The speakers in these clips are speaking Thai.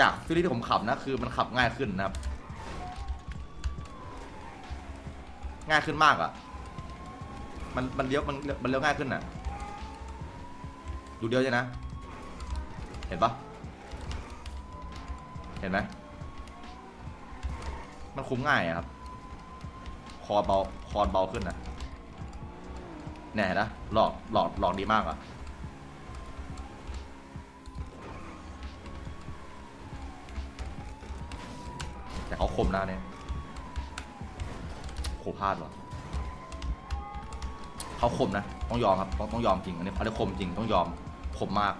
จากฟิลลี่ที่ผมขับนะ คือมันขับง่ายขึ้นนะครับ ง่ายขึ้นมากอะ่ะ มันมันเลี้ยวมันมันเลี้ยวง่ายขึ้นอะ ดูเดียวใช่นะ เห็นปะเห็นไหมมันคุ้มง่ายอะครับ คอเบาคอเบาขึ้นอะเนี่ยเห็นะหลอกหลอกหลอกดีมากอะ แต่เขาคมนะเนี่ยโคพลาดวะเขาคมนะ ต้องยอมครับ ต้องต้องยอมจริง อันนี้เขาได้คมจริง ต้องยอม คมมาก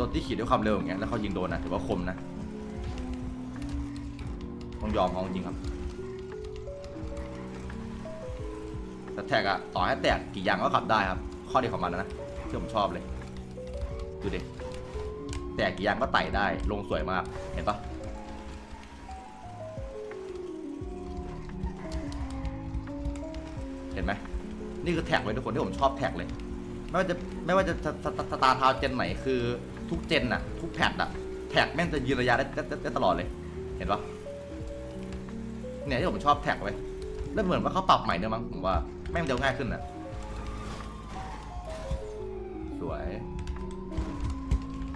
รถที่ขี่ด้วยความเร็วอย่างเงี้ย แล้วเขายิงโดนนะถือว่าคมนะ ต้องยอมเขาจริงครับ แต่แท็กอะต่อให้แตกกี่ยางก็ขับได้ครับ ข้อดีของมันนะที่ผมชอบเลย ดูดิ แตกกี่ยางก็ไต่ได้ ลงสวยมาก เห็นปะเห็นไหม นี่คือแท็กเลยทุกคนที่ผมชอบแท็กเลย ไม่ว่าจะไม่ว่าจะสสสตาร์ทาวเจนไหนคือทุกเจนอะทุกแพทอะแท็กแม่งจะยืนระยะได้ตลอดเลย เห็นปะเนี่ยที่ผมชอบแท็กไว้ แล้วเหมือนว่าเขาปรับใหม่เนี่ยมั้งผมว่าแม่งจะง่ายขึ้นอะสวย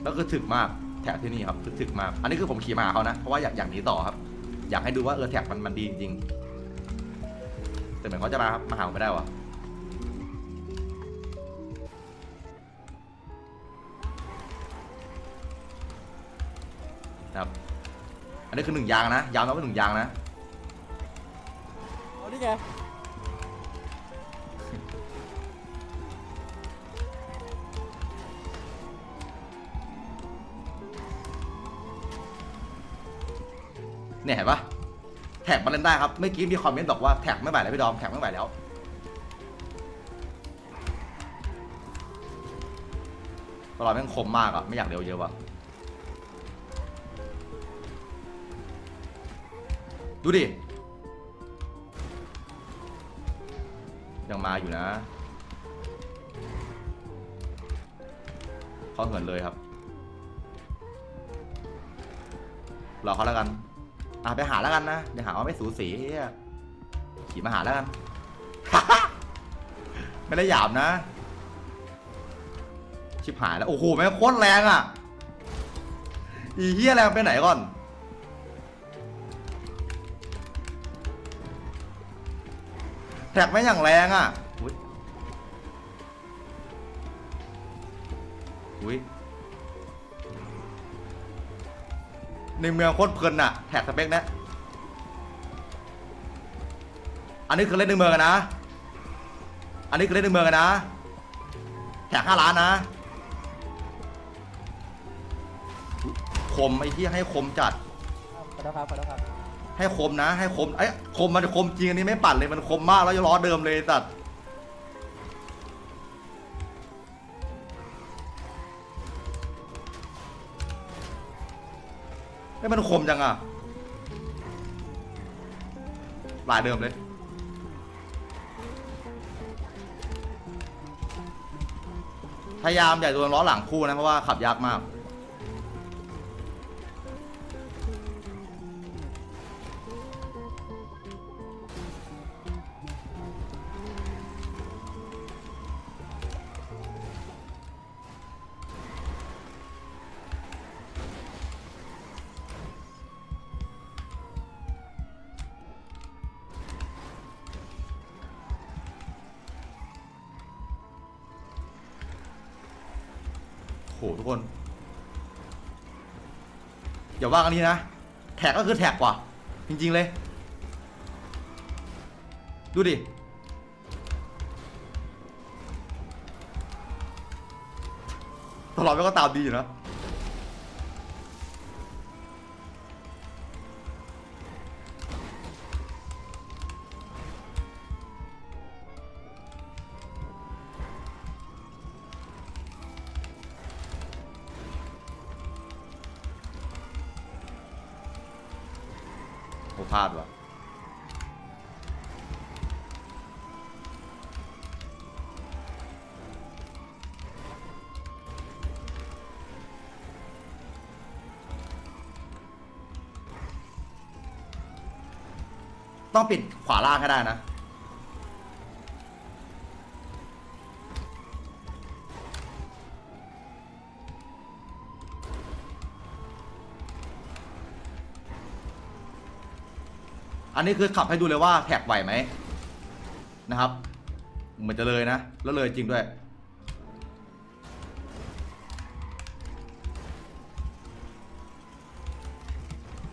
แล้วคือถึกมากแท็กที่นี่ครับคือถึกมาก อันนี้คือผมขี่มาหาเขานะ เพราะว่าอยากอยากหนีต่อครับ อยากให้ดูว่าเออแท็กมันมันดีจริงๆแต่เหมือนเขาจะมาครับมาหาผมไม่ได้วะครับ อันนี้คือหนึ่งยางนะ ยาวนะว่าหนึ่งยางนะ นี่ไงเนี่ยเห็นปะแท็กมาเล่นได้ครับ เมื่อกี้มีคอมเมนต์บอกว่าแท็กไม่ไหวแล้วพี่ดอมแท็กไม่ไหวแล้ว ตลอดแม่งคมมากอะไม่อยากเร็วเยอะว่ะ ดูดิ ยังมาอยู่นะเขาเหินเลยครับรอเขาแล้วกัน อะไปหาแล้วกันนะเดี๋ยวหาว่าไม่สูสีเหี้ยขี่มาหาแล้วกัน ไม่ได้หยาบนะ ชิบหายแล้ว โอ้โหแม่งโคตรแรงอะ อีเหี้ยแรงไปไหนก่อน แท็กไม่งอย่างแรงอะอุ้ยอุ้ยในเมืองโคตรเพลินอะแท็กสเปคนะอันนี้คือเล่นในเมืองกันนะ อันนี้คือเล่นในเมืองกันนะ แท็กห้าล้านนะ คมไอ้ที่ให้คมจัดขอโทษครับขอโทษครับ ให้คมนะ ให้คมไอ้ยคมมันจะคมจริงอันนี้ไม่ปั่นเลยมันคมมากแล้วจะล้อเดิมเลยสัตว์ไอ้ยมันคมจังอะลายเดิมเลย พยายามอย่าโดนล้อหลังคู่นะเพราะว่าขับยากมาก โหทุกคน อย่าว่ากันนี้นะ แท็กก็คือแท็กว่ะ จริง ๆ เลย ดูดิ ตลอดไปก็ตามดีอยู่นะ พลาดว่ะต้องปิดขวาล่างก็ได้นะ อันนี้คือขับให้ดูเลยว่าแท็กไหวไหมนะครับ เหมือนจะเลยนะ แล้วเลยจริงด้วย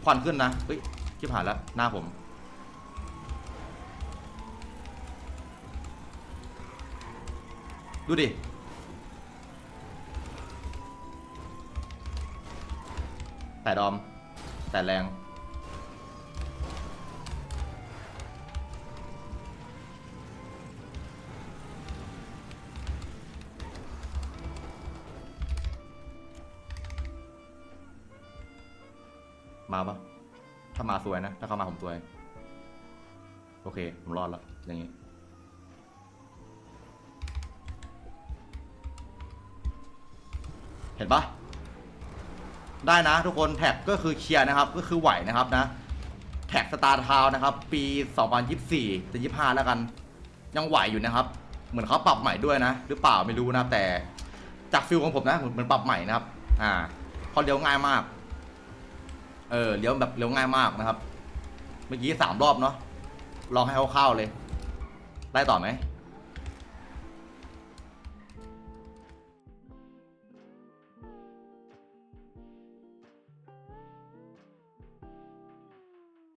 ควันขึ้นนะเฮ้ยชิบหายแล้ว หน้าผม ดูดิแต่ดอม แต่แรง มาปะถ้ามาสวยนะ ถ้าเขามาผมสวย โอเค ผมรอดแล้ว อย่างงี้ เห็นปะได้นะทุกคนแท็กก็คือเคลียร์นะครับ ก็คือไหวนะครับนะ แท็กสตาร์ทาวนะครับ ปี 2024จะ25 แล้วกัน ยังไหวอยู่นะครับ เหมือนเขาปรับใหม่ด้วยนะ หรือเปล่าไม่รู้นะแต่จากฟิลของผมนะเหมือนปรับใหม่นะครับ อ่าพอเลี้ยวง่ายมาก เออเลี้ยวแบบเลี้ยวง่ายมากนะครับ เมื่อกี้สามรอบเนาะลองให้เขาเข้าๆเลย ได้ต่อไหม